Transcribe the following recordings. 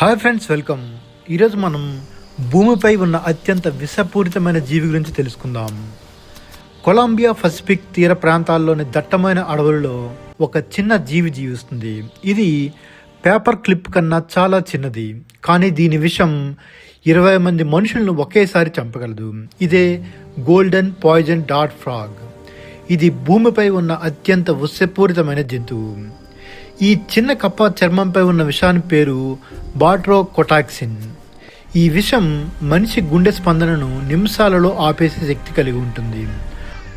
Hi friends welcome. ఈరోజు మనం భూమిపై ఉన్న అత్యంత విషపూరితమైన జీవి గురించి తెలుసుకుందాం. కొలంబియా పసిఫిక్ తీర ప్రాంతాల్లోని దట్టమైన అడవులలో ఒక చిన్న జీవి జీవిస్తుంది. ఇది పేపర్ క్లిప్ కన్నా చాలా చిన్నది. కానీ దీని విషం ఇరవై మంది మనుషులను ఒకేసారి చంపగలదు. ఇదే గోల్డెన్ పాయిజన్ డాట్ ఫ్రాగ్. ఇది భూమిపై ఉన్న అత్యంత విషపూరితమైన జంతువు. ఈ చిన్న కప్ప చర్మంపై ఉన్న విషాన్ని పేరు బాట్రోకొటాక్సిన్ ఈ విషం మనిషి గుండె స్పందనను నిమిషాలలో ఆపేసే శక్తి కలిగి ఉంటుంది.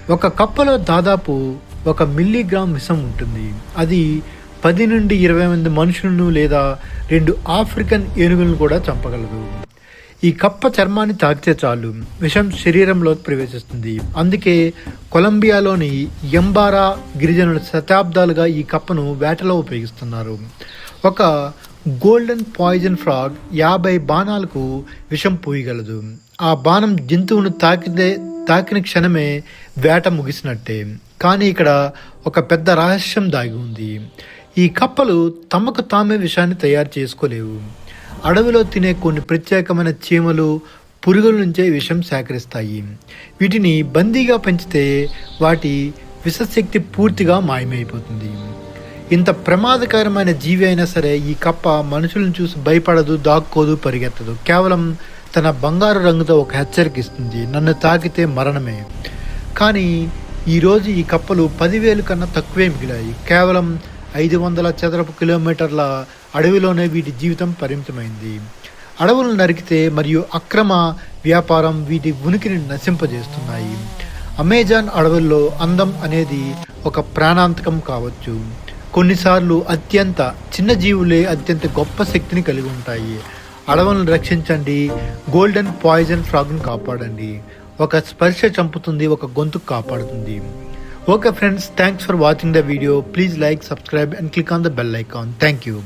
ఒక కప్పలో దాదాపు ఒక మిల్లీగ్రామ్ విషం ఉంటుంది. అది పది నుండి ఇరవై మంది మనుషులను లేదా రెండు ఆఫ్రికన్ ఏనుగులను కూడా చంపగలదు. ఈ కప్ప చర్మాన్ని తాకితే చాలు. విషం శరీరంలో ప్రవేశిస్తుంది. అందుకే కొలంబియాలోని ఎంబారా గిరిజనులు శతాబ్దాలుగా ఈ కప్పను వేటలో ఉపయోగిస్తున్నారు. ఒక గోల్డెన్ పాయిజన్ ఫ్రాగ్ యాభై బాణాలకు విషం పూయగలదు. ఆ బాణం జంతువును తాకితే తాకిన క్షణమే వేట ముగిసినట్టే. కానీ ఇక్కడ ఒక పెద్ద రహస్యం దాగి ఉంది. ఈ కప్పలు తమకు తామే విషాన్ని తయారు చేసుకోలేవు. అడవిలో తినే కొన్ని ప్రత్యేకమైన చీమలు పురుగుల నుంచే విషం సేకరిస్తాయి. వీటిని బందీగా పెంచితే వాటి విషశక్తి పూర్తిగా మాయమైపోతుంది. ఇంత ప్రమాదకరమైన జీవి అయినా సరే ఈ కప్ప మనుషులను చూసి భయపడదు దాక్కోదు పరిగెత్తదు. కేవలం తన బంగారు రంగుతో ఒక హెచ్చరిక ఇస్తుంది నన్ను తాకితే మరణమే. కానీ ఈరోజు ఈ కప్పలు పదివేలు కన్నా తక్కువే మిగిలాయి. కేవలం ఐదు వందల చదరపు కిలోమీటర్ల అడవిలోనే వీటి జీవితం పరిమితమైంది. అడవులను నరికితే మరియు అక్రమ వ్యాపారం వీటి ఉనికిని నశింపజేస్తున్నాయి. అమెజాన్ అడవుల్లో అందం అనేది ఒక ప్రాణాంతకం కావచ్చు. కొన్నిసార్లు అత్యంత చిన్న జీవులే అత్యంత గొప్ప శక్తిని కలిగి ఉంటాయి. అడవులను రక్షించండి. గోల్డెన్ పాయిజన్ ఫ్రాగ్ను కాపాడండి. ఒక స్పర్శ చంపుతుంది ఒక గొంతు కాపాడుతుంది. Okay friends thanks for watching the video. Please like subscribe and click on the bell icon. Thank you